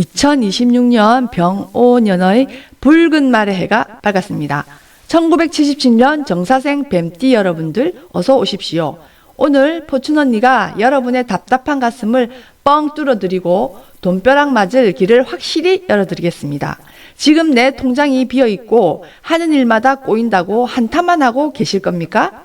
2026년 병오년의 붉은 말의 해가 밝았습니다. 1977년 정사생 뱀띠 여러분들 어서 오십시오. 오늘 포춘 언니가 여러분의 답답한 가슴을 뻥 뚫어드리고 돈벼락 맞을 길을 확실히 열어드리겠습니다. 지금 내 통장이 비어 있고 하는 일마다 꼬인다고 한탄만 하고 계실 겁니까?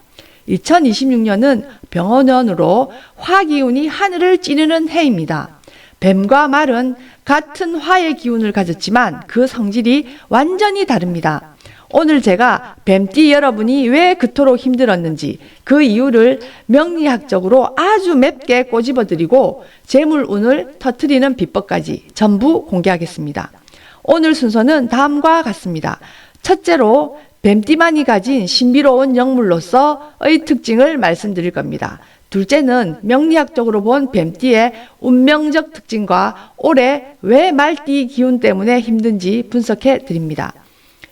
2026년은 병원년으로 화기운이 하늘을 찌르는 해입니다. 뱀과 말은 같은 화의 기운을 가졌지만 그 성질이 완전히 다릅니다. 오늘 제가 뱀띠 여러분이 왜 그토록 힘들었는지 그 이유를 명리학적으로 아주 맵게 꼬집어 드리고 재물운을 터트리는 비법까지 전부 공개하겠습니다. 오늘 순서는 다음과 같습니다. 첫째로 뱀띠만이 가진 신비로운 영물로서의 특징을 말씀드릴 겁니다. 둘째는 명리학적으로 본 뱀띠의 운명적 특징과 올해 왜 말띠 기운 때문에 힘든지 분석해 드립니다.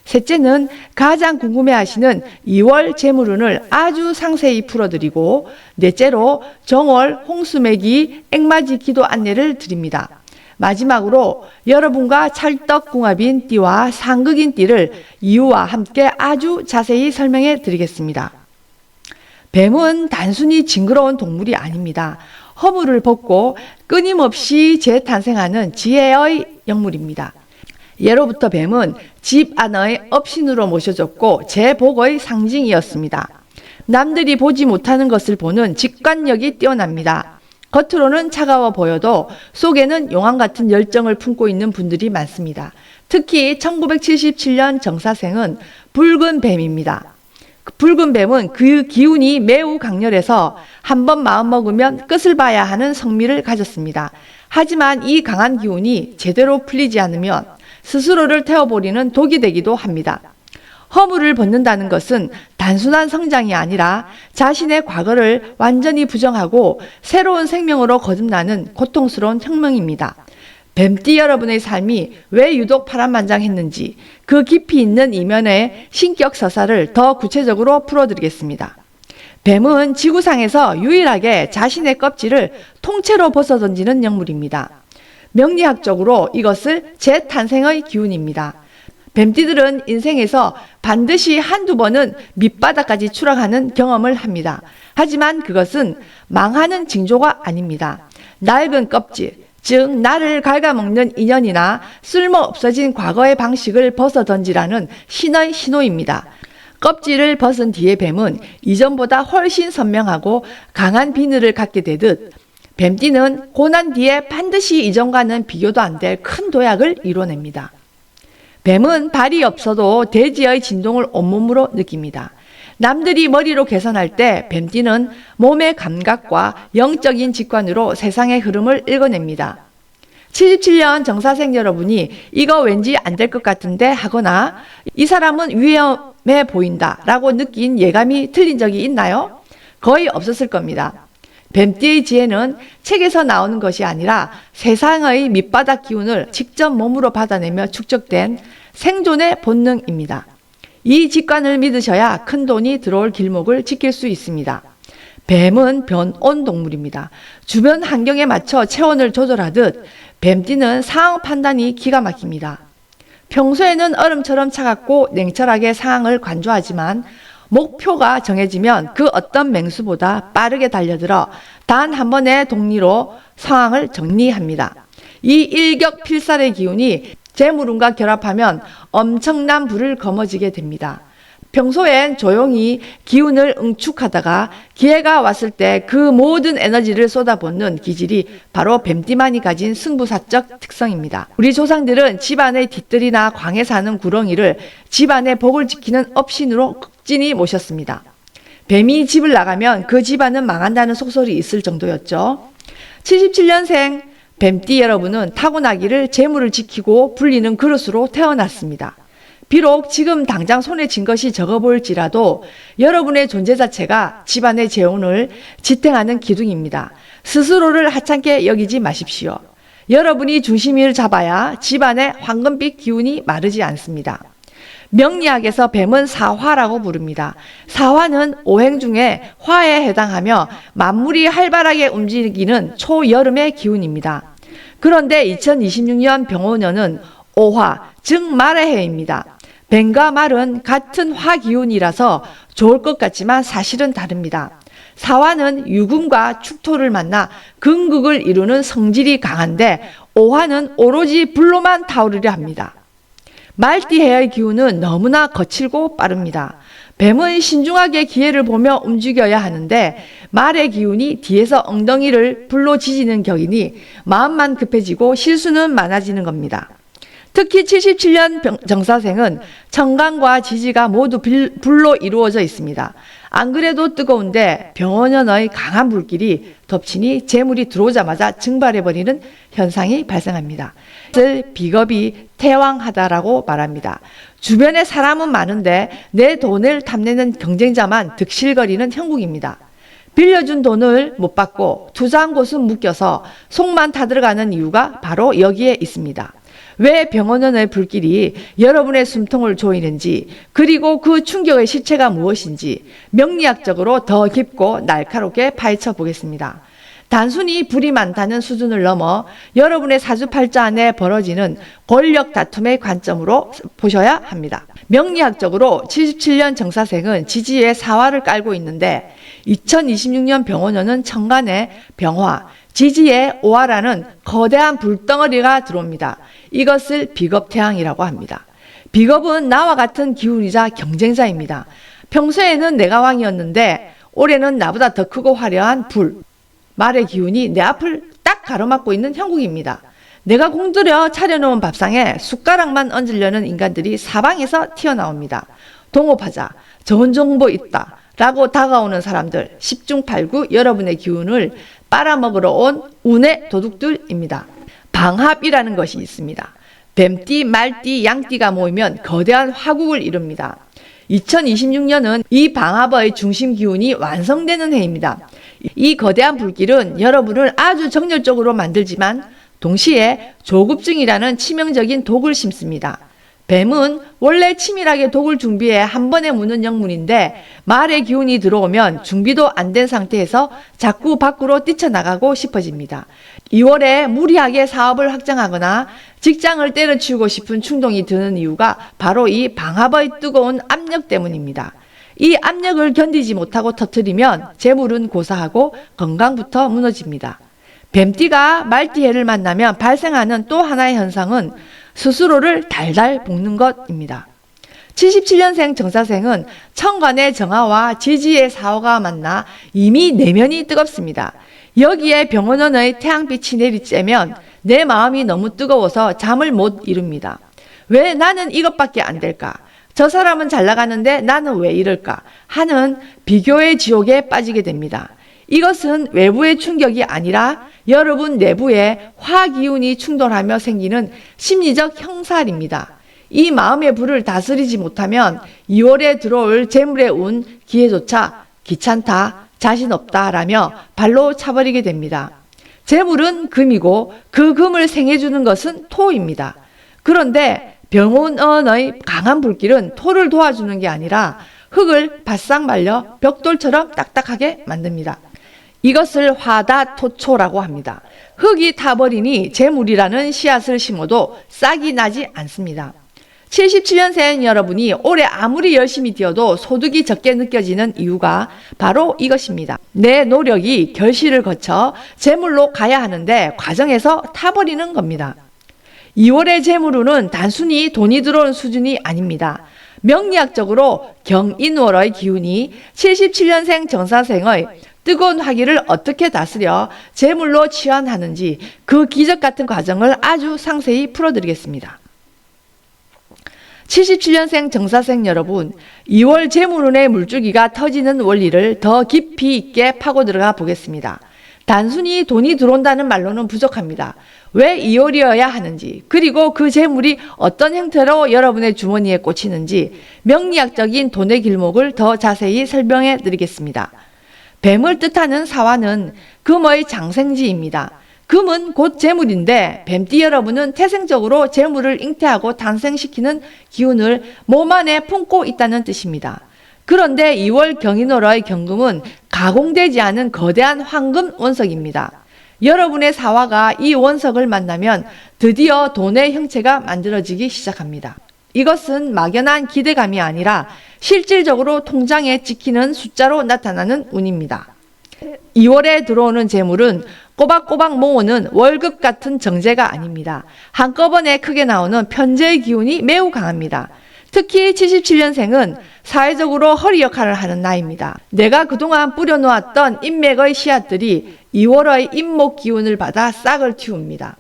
셋째는 가장 궁금해 하시는 2월 재물운을 아주 상세히 풀어드리고, 넷째로 정월 홍수매기 액맞이 기도 안내를 드립니다. 마지막으로 여러분과 찰떡궁합인 띠와 상극인 띠를 이유와 함께 아주 자세히 설명해 드리겠습니다. 뱀은 단순히 징그러운 동물이 아닙니다. 허물을 벗고 끊임없이 재탄생하는 지혜의 영물입니다. 예로부터 뱀은 집 안의 업신으로 모셔졌고 제복의 상징이었습니다. 남들이 보지 못하는 것을 보는 직관력이 뛰어납니다. 겉으로는 차가워 보여도 속에는 용왕 같은 열정을 품고 있는 분들이 많습니다. 특히 1977년 정사생은 붉은 뱀입니다. 그 붉은 뱀은 그 기운이 매우 강렬해서 한 번 마음먹으면 끝을 봐야 하는 성미를 가졌습니다. 하지만 이 강한 기운이 제대로 풀리지 않으면 스스로를 태워버리는 독이 되기도 합니다. 허물을 벗는다는 것은 단순한 성장이 아니라 자신의 과거를 완전히 부정하고 새로운 생명으로 거듭나는 고통스러운 혁명입니다. 뱀띠 여러분의 삶이 왜 유독 파란만장했는지 그 깊이 있는 이면의 신격 서사를 더 구체적으로 풀어드리겠습니다. 뱀은 지구상에서 유일하게 자신의 껍질을 통째로 벗어 던지는 영물입니다. 명리학적으로 이것을 재탄생의 기운입니다. 뱀띠들은 인생에서 반드시 한두 번은 밑바닥까지 추락하는 경험을 합니다. 하지만 그것은 망하는 징조가 아닙니다. 낡은 껍질, 즉 나를 갉아먹는 인연이나 쓸모 없어진 과거의 방식을 벗어 던지라는 신의 신호입니다. 껍질을 벗은 뒤의 뱀은 이전보다 훨씬 선명하고 강한 비늘을 갖게 되듯 뱀띠는 고난 뒤에 반드시 이전과는 비교도 안 될 큰 도약을 이뤄냅니다. 뱀은 발이 없어도 대지의 진동을 온몸으로 느낍니다. 남들이 머리로 계산할 때 뱀띠는 몸의 감각과 영적인 직관으로 세상의 흐름을 읽어냅니다. 77년 정사생 여러분이 이거 왠지 안 될 것 같은데 하거나 이 사람은 위험해 보인다 라고 느낀 예감이 틀린 적이 있나요? 거의 없었을 겁니다. 뱀띠의 지혜는 책에서 나오는 것이 아니라 세상의 밑바닥 기운을 직접 몸으로 받아내며 축적된 생존의 본능입니다. 이 직관을 믿으셔야 큰 돈이 들어올 길목을 지킬 수 있습니다. 뱀은 변온 동물입니다. 주변 환경에 맞춰 체온을 조절하듯 뱀띠는 상황 판단이 기가 막힙니다. 평소에는 얼음처럼 차갑고 냉철하게 상황을 관조하지만 목표가 정해지면 그 어떤 맹수보다 빠르게 달려들어 단 한 번의 동리로 상황을 정리합니다. 이 일격 필살의 기운이 재물운과 결합하면 엄청난 불을 거머쥐게 됩니다. 평소엔 조용히 기운을 응축하다가 기회가 왔을 때 그 모든 에너지를 쏟아붓는 기질이 바로 뱀띠만이 가진 승부사적 특성입니다. 우리 조상들은 집안의 뒤뜰이나 광에 사는 구렁이를 집안의 복을 지키는 업신으로 극진히 모셨습니다. 뱀이 집을 나가면 그 집안은 망한다는 속설이 있을 정도였죠. 77년생 뱀띠 여러분은 타고나기를 재물을 지키고 불리는 그릇으로 태어났습니다. 비록 지금 당장 손에 쥔 것이 적어 보일지라도 여러분의 존재 자체가 집안의 재혼을 지탱하는 기둥입니다. 스스로를 하찮게 여기지 마십시오. 여러분이 중심을 잡아야 집안의 황금빛 기운이 마르지 않습니다. 명리학에서 뱀은 사화라고 부릅니다. 사화는 오행 중에 화에 해당하며 만물이 활발하게 움직이는 초여름의 기운입니다. 그런데 2026년 병원년은 오화, 즉 말의 해입니다. 뱀과 말은 같은 화기운이라서 좋을 것 같지만 사실은 다릅니다. 사화는 유금과 축토를 만나 근극을 이루는 성질이 강한데 오화는 오로지 불로만 타오르려 합니다. 말띠 해의 기운은 너무나 거칠고 빠릅니다. 뱀은 신중하게 기회를 보며 움직여야 하는데 말의 기운이 뒤에서 엉덩이를 불로 지지는 격이니 마음만 급해지고 실수는 많아지는 겁니다. 특히 77년 병- 정사생은 청강과 지지가 모두 빌- 불로 이루어져 있습니다. 안 그래도 뜨거운데 병원연의 강한 불길이 덮치니 재물이 들어오자마자 증발해버리는 현상이 발생합니다. 이것을 비겁이 태왕하다라고 말합니다. 주변에 사람은 많은데 내 돈을 탐내는 경쟁자만 득실거리는 형국입니다. 빌려준 돈을 못 받고 투자한 곳은 묶여서 속만 타들어가는 이유가 바로 여기에 있습니다. 왜 병원원의 불길이 여러분의 숨통을 조이는지 그리고 그 충격의 실체가 무엇인지 명리학적으로 더 깊고 날카롭게 파헤쳐 보겠습니다. 단순히 불이 많다는 수준을 넘어 여러분의 사주팔자 안에 벌어지는 권력 다툼의 관점으로 보셔야 합니다. 명리학적으로 77년 정사생은 지지에 사화를 깔고 있는데 2026년 병원년은 천간에 병화, 지지에 오화라는 거대한 불덩어리가 들어옵니다. 이것을 비겁태양이라고 합니다. 비겁은 나와 같은 기운이자 경쟁자입니다. 평소에는 내가 왕이었는데 올해는 나보다 더 크고 화려한 불, 말의 기운이 내 앞을 딱 가로막고 있는 형국입니다. 내가 공들여 차려놓은 밥상에 숟가락만 얹으려는 인간들이 사방에서 튀어나옵니다. 동업하자. 좋은 정보 있다. 라고 다가오는 사람들, 10중 8구 여러분의 기운을 빨아먹으러 온 운의 도둑들입니다. 방합이라는 것이 있습니다. 뱀띠, 말띠, 양띠가 모이면 거대한 화국을 이룹니다. 2026년은 이 방합의 중심 기운이 완성되는 해입니다. 이 거대한 불길은 여러분을 아주 정열적으로 만들지만 동시에 조급증이라는 치명적인 독을 심습니다. 뱀은 원래 치밀하게 독을 준비해 한 번에 무는 영문인데 말의 기운이 들어오면 준비도 안 된 상태에서 자꾸 밖으로 뛰쳐나가고 싶어집니다. 2월에 무리하게 사업을 확장하거나 직장을 때려치우고 싶은 충동이 드는 이유가 바로 이 방합의 뜨거운 압력 때문입니다. 이 압력을 견디지 못하고 터뜨리면 재물은 고사하고 건강부터 무너집니다. 뱀띠가 말띠해를 만나면 발생하는 또 하나의 현상은 스스로를 달달 볶는 것입니다. 77년생 정사생은 천간의 정화와 지지의 사화가 만나 이미 내면이 뜨겁습니다. 여기에 병원원의 태양빛이 내리쬐면 내 마음이 너무 뜨거워서 잠을 못 이룹니다. 왜 나는 이것밖에 안 될까? 저 사람은 잘 나가는데 나는 왜 이럴까? 하는 비교의 지옥에 빠지게 됩니다. 이것은 외부의 충격이 아니라 여러분 내부에 화기운이 충돌하며 생기는 심리적 형살입니다. 이 마음의 불을 다스리지 못하면 2월에 들어올 재물의 운, 기회조차 귀찮다, 자신 없다 라며 발로 차버리게 됩니다. 재물은 금이고 그 금을 생해주는 것은 토입니다. 그런데 병원의 강한 불길은 토를 도와주는 게 아니라 흙을 바싹 말려 벽돌처럼 딱딱하게 만듭니다. 이것을 화다토초라고 합니다. 흙이 타버리니 재물이라는 씨앗을 심어도 싹이 나지 않습니다. 77년생 여러분이 올해 아무리 열심히 뛰어도 소득이 적게 느껴지는 이유가 바로 이것입니다. 내 노력이 결실을 거쳐 재물로 가야 하는데 과정에서 타버리는 겁니다. 2월의 재물운은 단순히 돈이 들어오는 수준이 아닙니다. 명리학적으로 경인월의 기운이 77년생 정사생의 뜨거운 화기를 어떻게 다스려 재물로 치환하는지 그 기적 같은 과정을 아주 상세히 풀어드리겠습니다. 77년생 정사생 여러분, 2월 재물운의 물줄기가 터지는 원리를 더 깊이 있게 파고 들어가 보겠습니다. 단순히 돈이 들어온다는 말로는 부족합니다. 왜 2월이어야 하는지, 그리고 그 재물이 어떤 형태로 여러분의 주머니에 꽂히는지 명리학적인 돈의 길목을 더 자세히 설명해 드리겠습니다. 뱀을 뜻하는 사화는 금의 장생지입니다. 금은 곧 재물인데 뱀띠 여러분은 태생적으로 재물을 잉태하고 탄생시키는 기운을 몸 안에 품고 있다는 뜻입니다. 그런데 2월 경인월의 경금은 가공되지 않은 거대한 황금 원석입니다. 여러분의 사화가 이 원석을 만나면 드디어 돈의 형체가 만들어지기 시작합니다. 이것은 막연한 기대감이 아니라 실질적으로 통장에 찍히는 숫자로 나타나는 운입니다. 2월에 들어오는 재물은 꼬박꼬박 모으는 월급 같은 정제가 아닙니다. 한꺼번에 크게 나오는 편제의 기운이 매우 강합니다. 특히 77년생은 사회적으로 허리 역할을 하는 나이입니다. 내가 그동안 뿌려놓았던 인맥의 씨앗들이 2월의 인목 기운을 받아 싹을 틔웁니다.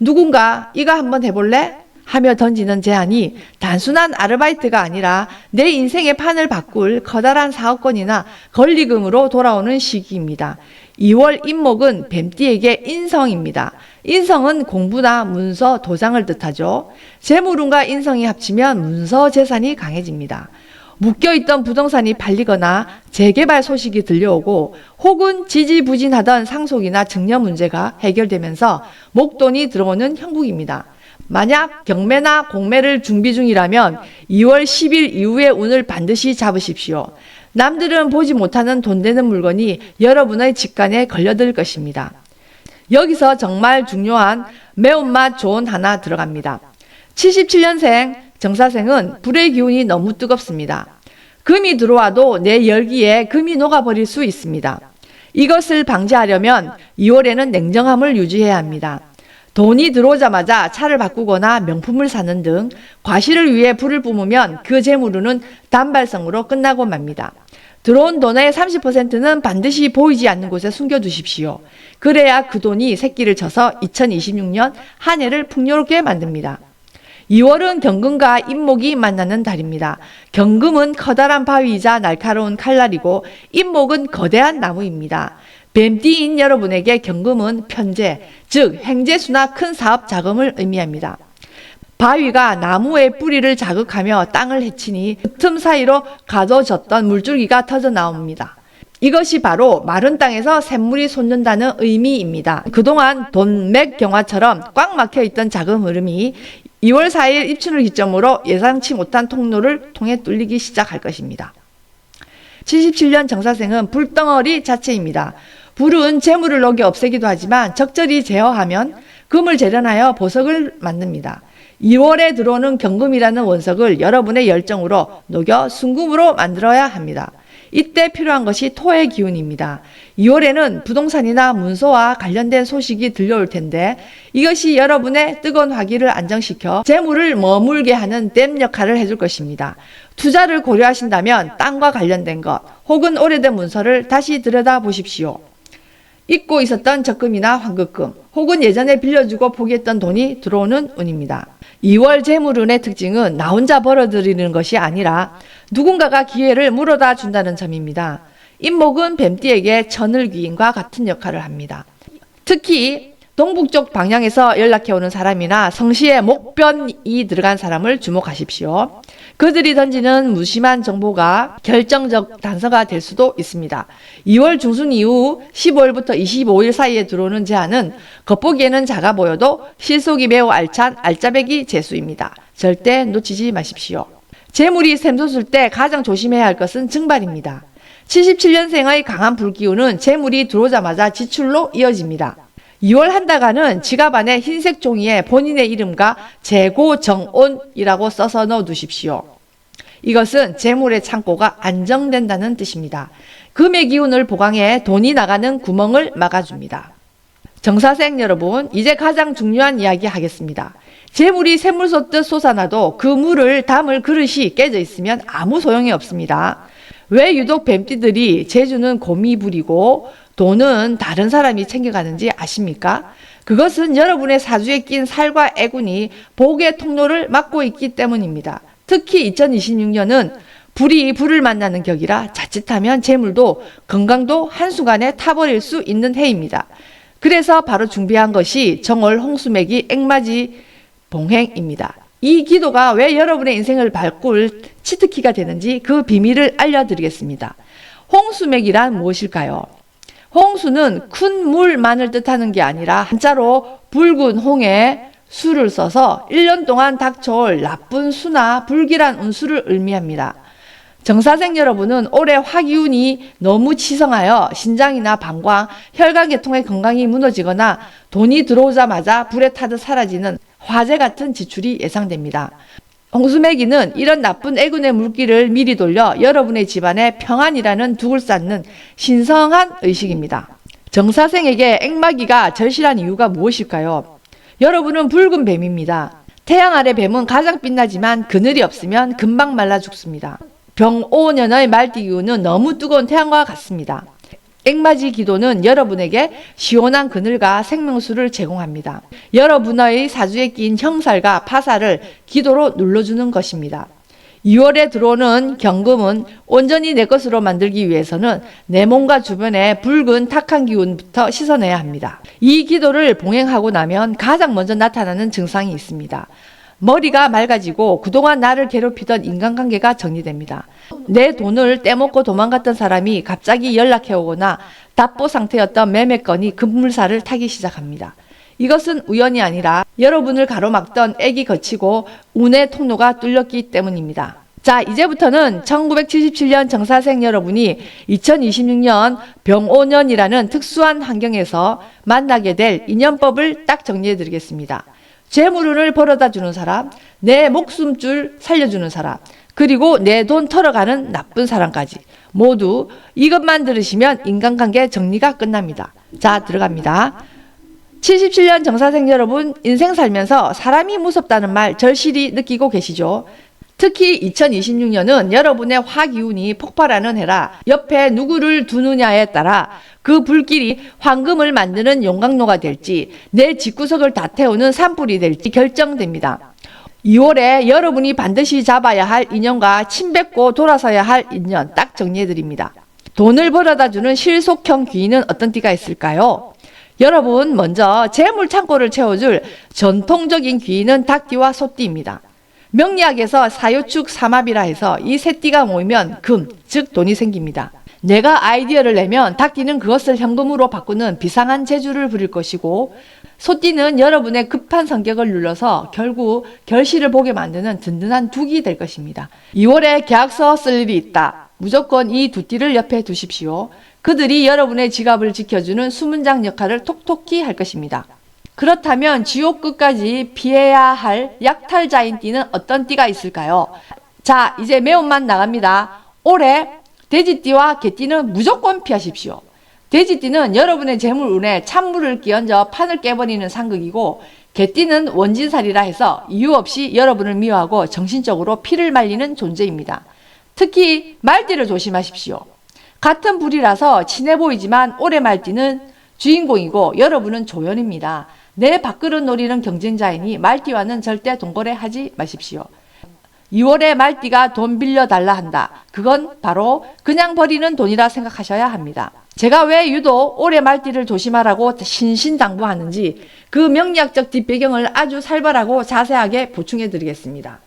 누군가 이거 한번 해볼래? 하며 던지는 제안이 단순한 아르바이트가 아니라 내 인생의 판을 바꿀 커다란 사업권이나 권리금으로 돌아오는 시기입니다. 2월 인목은 뱀띠에게 인성입니다. 인성은 공부나 문서, 도장을 뜻하죠. 재물운과 인성이 합치면 문서 재산이 강해집니다. 묶여있던 부동산이 팔리거나 재개발 소식이 들려오고 혹은 지지부진하던 상속이나 증여 문제가 해결되면서 목돈이 들어오는 형국입니다. 만약 경매나 공매를 준비 중이라면 2월 10일 이후의 운을 반드시 잡으십시오. 남들은 보지 못하는 돈 되는 물건이 여러분의 직관에 걸려들 것입니다. 여기서 정말 중요한 매운맛 좋은 하나 들어갑니다. 77년생 정사생은 불의 기운이 너무 뜨겁습니다. 금이 들어와도 내 열기에 금이 녹아버릴 수 있습니다. 이것을 방지하려면 2월에는 냉정함을 유지해야 합니다. 돈이 들어오자마자 차를 바꾸거나 명품을 사는 등 과실을 위해 불을 뿜으면 그 재물은 단발성으로 끝나고 맙니다. 들어온 돈의 30%는 반드시 보이지 않는 곳에 숨겨두십시오. 그래야 그 돈이 새끼를 쳐서 2026년 한 해를 풍요롭게 만듭니다. 2월은 경금과 인목이 만나는 달입니다. 경금은 커다란 바위이자 날카로운 칼날이고 인목은 거대한 나무입니다. 뱀띠인 여러분에게 경금은 편제, 즉 행제수나 큰 사업 자금을 의미합니다. 바위가 나무의 뿌리를 자극하며 땅을 해치니 그틈 사이로 가둬졌던 물줄기가 터져 나옵니다. 이것이 바로 마른 땅에서 샘물이 솟는다는 의미입니다. 그동안 돈맥 경화처럼 꽉 막혀 있던 자금 흐름이 2월 4일 입춘을 기점으로 예상치 못한 통로를 통해 뚫리기 시작할 것입니다. 77년 정사생은 불덩어리 자체입니다. 불은 재물을 녹여 없애기도 하지만 적절히 제어하면 금을 재련하여 보석을 만듭니다. 2월에 들어오는 경금이라는 원석을 여러분의 열정으로 녹여 순금으로 만들어야 합니다. 이때 필요한 것이 토의 기운입니다. 2월에는 부동산이나 문서와 관련된 소식이 들려올 텐데 이것이 여러분의 뜨거운 화기를 안정시켜 재물을 머물게 하는 댐 역할을 해줄 것입니다. 투자를 고려하신다면 땅과 관련된 것 혹은 오래된 문서를 다시 들여다 보십시오. 잊고 있었던 적금이나 환급금 혹은 예전에 빌려주고 포기했던 돈이 들어오는 운입니다. 2월 재물운의 특징은 나 혼자 벌어들이는 것이 아니라 누군가가 기회를 물어다 준다는 점입니다. 인목은 뱀띠에게 천을귀인과 같은 역할을 합니다. 특히 동북쪽 방향에서 연락해 오는 사람이나 성시에 목변이 들어간 사람을 주목하십시오. 그들이 던지는 무심한 정보가 결정적 단서가 될 수도 있습니다. 2월 중순 이후 15일부터 25일 사이에 들어오는 제안은 겉보기에는 작아 보여도 실속이 매우 알찬 알짜배기 재수입니다. 절대 놓치지 마십시오. 재물이 샘솟을 때 가장 조심해야 할 것은 증발입니다. 77년생의 강한 불기운은 재물이 들어오자마자 지출로 이어집니다. 2월 한 달간은 지갑 안에 흰색 종이에 본인의 이름과 재고정온이라고 써서 넣어 두십시오. 이것은 재물의 창고가 안정된다는 뜻입니다. 금의 기운을 보강해 돈이 나가는 구멍을 막아줍니다. 정사생 여러분, 이제 가장 중요한 이야기 하겠습니다. 재물이 샘물 솟듯 솟아나도 그 물을 담을 그릇이 깨져 있으면 아무 소용이 없습니다. 왜 유독 뱀띠들이 제주는 곰이 부리고 돈은 다른 사람이 챙겨가는지 아십니까? 그것은 여러분의 사주에 낀 살과 애군이 복의 통로를 막고 있기 때문입니다. 특히 2026년은 불이 불을 만나는 격이라 자칫하면 재물도 건강도 한순간에 타버릴 수 있는 해입니다. 그래서 바로 준비한 것이 정월 홍수맥이 앵맞이 봉행입니다. 이 기도가 왜 여러분의 인생을 바꿀 치트키가 되는지 그 비밀을 알려드리겠습니다. 홍수맥이란 무엇일까요? 홍수는 큰 물만을 뜻하는 게 아니라 한자로 붉은 홍에 수를 써서 1년 동안 닥쳐올 나쁜 수나 불길한 운수를 의미합니다. 정사생 여러분은 올해 화기운이 너무 치성하여 신장이나 방광, 혈관 계통의 건강이 무너지거나 돈이 들어오자마자 불에 타듯 사라지는 화재 같은 지출이 예상됩니다. 홍수매기는 이런 나쁜 애군의 물기를 미리 돌려 여러분의 집안에 평안이라는 둑을 쌓는 신성한 의식입니다. 정사생에게 액마기가 절실한 이유가 무엇일까요? 여러분은 붉은 뱀입니다. 태양 아래 뱀은 가장 빛나지만 그늘이 없으면 금방 말라 죽습니다. 병오년의 말띠 기운은 너무 뜨거운 태양과 같습니다. 액맞이 기도는 여러분에게 시원한 그늘과 생명수를 제공합니다. 여러분의 사주에 낀 형살과 파살을 기도로 눌러주는 것입니다. 2월에 들어오는 경금은 온전히 내 것으로 만들기 위해서는 내 몸과 주변의 붉은 탁한 기운부터 씻어내야 합니다. 이 기도를 봉행하고 나면 가장 먼저 나타나는 증상이 있습니다. 머리가 맑아지고 그동안 나를 괴롭히던 인간관계가 정리됩니다. 내 돈을 떼먹고 도망갔던 사람이 갑자기 연락해 오거나 답보 상태였던 매매건이 급물살을 타기 시작합니다. 이것은 우연이 아니라 여러분을 가로막던 액이 거치고 운의 통로가 뚫렸기 때문입니다. 자, 이제부터는 1977년 정사생 여러분이 2026년 병오년이라는 특수한 환경에서 만나게 될 인연법을 딱 정리해 드리겠습니다. 재물운을 벌어다 주는 사람, 내 목숨줄 살려주는 사람, 그리고 내 돈 털어가는 나쁜 사람까지 모두 이것만 들으시면 인간관계 정리가 끝납니다. 자, 들어갑니다. 77년 정사생 여러분, 인생 살면서 사람이 무섭다는 말 절실히 느끼고 계시죠? 특히 2026년은 여러분의 화기운이 폭발하는 해라 옆에 누구를 두느냐에 따라 그 불길이 황금을 만드는 용광로가 될지 내 집구석을 다 태우는 산불이 될지 결정됩니다. 2월에 여러분이 반드시 잡아야 할 인연과 침뱉고 돌아서야 할 인연 딱 정리해 드립니다. 돈을 벌어다 주는 실속형 귀인은 어떤 띠가 있을까요? 여러분 먼저 재물 창고를 채워줄 전통적인 귀인은 닭띠와 소띠입니다. 명리학에서 사유축 삼합이라 해서 이 세 띠가 모이면 금, 즉 돈이 생깁니다. 내가 아이디어를 내면 닭띠는 그것을 현금으로 바꾸는 비상한 재주를 부릴 것이고 소띠는 여러분의 급한 성격을 눌러서 결국 결실을 보게 만드는 든든한 둑이 될 것입니다. 2월에 계약서 쓸 일이 있다. 무조건 이 두 띠를 옆에 두십시오. 그들이 여러분의 지갑을 지켜주는 수문장 역할을 톡톡히 할 것입니다. 그렇다면 지옥 끝까지 피해야 할 약탈자인 띠는 어떤 띠가 있을까요? 자, 이제 매운맛 나갑니다. 올해 돼지띠와 개띠는 무조건 피하십시오. 돼지띠는 여러분의 재물운에 찬물을 끼얹어 판을 깨버리는 상극이고 개띠는 원진살이라 해서 이유 없이 여러분을 미워하고 정신적으로 피를 말리는 존재입니다. 특히 말띠를 조심하십시오. 같은 불이라서 친해 보이지만 올해 말띠는 주인공이고 여러분은 조연입니다. 내 밥그릇 노리는 경쟁자이니 말띠와는 절대 동거래하지 마십시오. 2월에 말띠가 돈 빌려달라 한다. 그건 바로 그냥 버리는 돈이라 생각하셔야 합니다. 제가 왜 유독 올해 말띠를 조심하라고 신신당부하는지 그 명리학적 뒷배경을 아주 살벌하고 자세하게 보충해 드리겠습니다.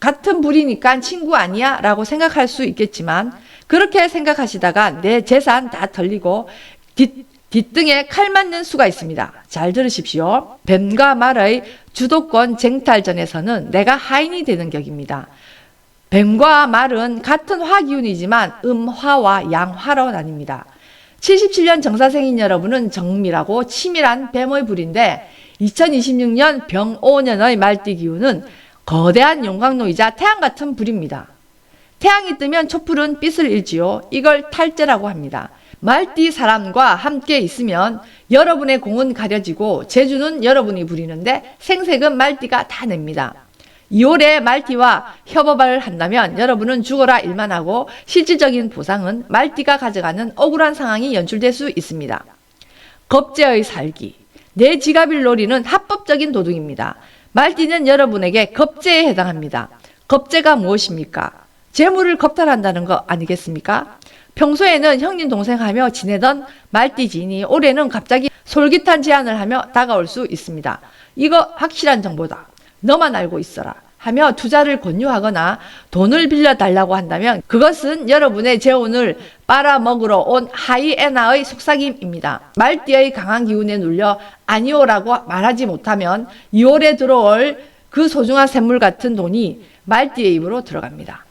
같은 불이니까 친구 아니야? 라고 생각할 수 있겠지만 그렇게 생각하시다가 내 재산 다 털리고 뒷, 뒷등에 칼 맞는 수가 있습니다. 잘 들으십시오. 뱀과 말의 주도권 쟁탈전에서는 내가 하인이 되는 격입니다. 뱀과 말은 같은 화기운이지만 음화와 양화로 나뉩니다. 77년 정사생인 여러분은 정밀하고 치밀한 뱀의 불인데 2026년 병오년의 말띠 기운은 거대한 용광로이자 태양 같은 불입니다. 태양이 뜨면 촛불은 빛을 잃지요. 이걸 탈제라고 합니다. 말띠 사람과 함께 있으면 여러분의 공은 가려지고 재주는 여러분이 부리는데 생색은 말띠가 다 냅니다. 2월에 말띠와 협업을 한다면 여러분은 죽어라 일만 하고 실질적인 보상은 말띠가 가져가는 억울한 상황이 연출될 수 있습니다. 겁제의 살기. 내 지갑을 노리는 합법적인 도둑입니다. 말띠는 여러분에게 겁제에 해당합니다. 겁제가 무엇입니까? 재물을 겁탈한다는 거 아니겠습니까? 평소에는 형님 동생 하며 지내던 말띠 지인이 올해는 갑자기 솔깃한 제안을 하며 다가올 수 있습니다. 이거 확실한 정보다. 너만 알고 있어라. 하며 투자를 권유하거나 돈을 빌려 달라고 한다면 그것은 여러분의 재혼을 빨아먹으러 온 하이에나의 속삭임입니다. 말띠의 강한 기운에 눌려 아니오라고 말하지 못하면 2월에 들어올 그 소중한 샘물 같은 돈이 말띠의 입으로 들어갑니다.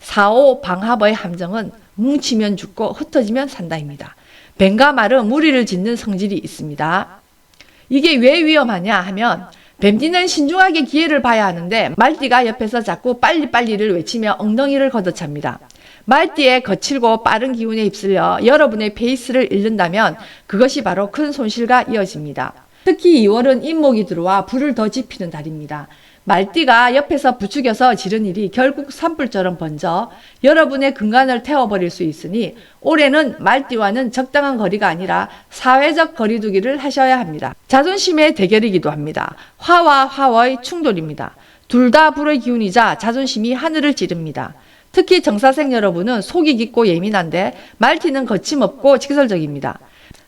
4호 방합의 함정은 뭉치면 죽고 흩어지면 산다입니다. 뱀과 말은 무리를 짓는 성질이 있습니다. 이게 왜 위험하냐 하면 뱀띠는 신중하게 기회를 봐야 하는데 말띠가 옆에서 자꾸 빨리빨리를 외치며 엉덩이를 걷어찹니다. 말띠의 거칠고 빠른 기운에 휩쓸려 여러분의 페이스를 잃는다면 그것이 바로 큰 손실과 이어집니다. 특히 2월은 인목이 들어와 불을 더 지피는 달입니다. 말띠가 옆에서 부추겨서 지른 일이 결국 산불처럼 번져 여러분의 근간을 태워버릴 수 있으니 올해는 말띠와는 적당한 거리가 아니라 사회적 거리두기를 하셔야 합니다. 자존심의 대결이기도 합니다. 화와 화의 충돌입니다. 둘 다 불의 기운이자 자존심이 하늘을 찌릅니다. 특히 정사생 여러분은 속이 깊고 예민한데 말띠는 거침없고 직설적입니다.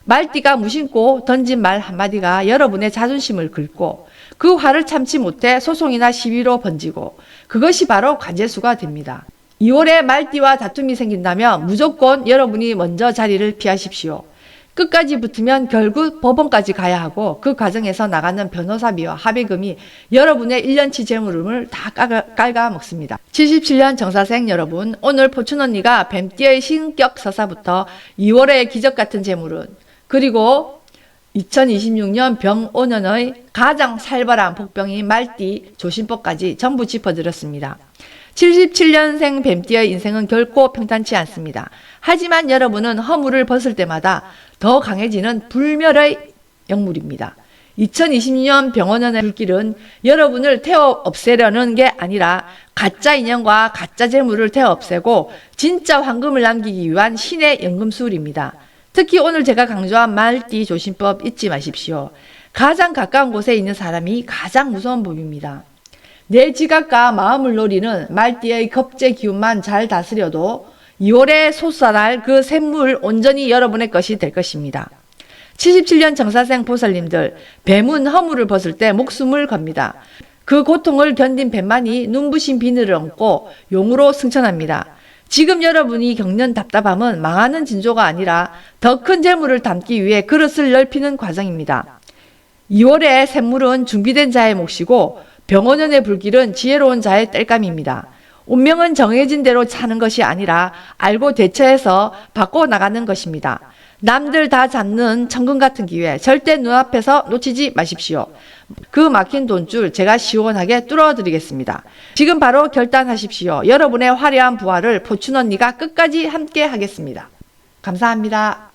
말띠가 무심코 던진 말 한마디가 여러분의 자존심을 긁고 그 화를 참지 못해 소송이나 시위로 번지고 그것이 바로 관제수가 됩니다. 2월에 말띠와 다툼이 생긴다면 무조건 여러분이 먼저 자리를 피하십시오. 끝까지 붙으면 결국 법원까지 가야 하고 그 과정에서 나가는 변호사비와 합의금이 여러분의 1년치 재물음을 다 깔가 먹습니다. 77년 정사생 여러분, 오늘 포춘 언니가 뱀띠의 신격 서사부터 2월의 기적 같은 재물은 그리고 2026년 병오년의 가장 살벌한 복병인 말띠 조심법까지 전부 짚어드렸습니다. 77년생 뱀띠의 인생은 결코 평탄치 않습니다. 하지만 여러분은 허물을 벗을 때마다 더 강해지는 불멸의 영물입니다. 2026년 병원연의 불길은 여러분을 태워 없애려는 게 아니라 가짜 인연과 가짜 재물을 태워 없애고 진짜 황금을 남기기 위한 신의 연금술입니다. 특히 오늘 제가 강조한 말띠 조심법 잊지 마십시오. 가장 가까운 곳에 있는 사람이 가장 무서운 법입니다. 내 지각과 마음을 노리는 말띠의 겁제 기운만 잘 다스려도 2월에 솟아날 그 샘물 온전히 여러분의 것이 될 것입니다. 77년 정사생 보살님들, 뱀은 허물을 벗을 때 목숨을 겁니다. 그 고통을 견딘 뱀만이 눈부신 비늘을 얹고 용으로 승천합니다. 지금 여러분이 겪는 답답함은 망하는 진조가 아니라 더 큰 재물을 담기 위해 그릇을 넓히는 과정입니다. 2월에 샘물은 준비된 자의 몫이고 병원연의 불길은 지혜로운 자의 땔감입니다. 운명은 정해진 대로 차는 것이 아니라 알고 대처해서 바꿔 나가는 것입니다. 남들 다 잡는 천금 같은 기회 절대 눈앞에서 놓치지 마십시오. 그 막힌 돈줄 제가 시원하게 뚫어드리겠습니다. 지금 바로 결단하십시오. 여러분의 화려한 부활을 포춘 언니가 끝까지 함께 하겠습니다. 감사합니다.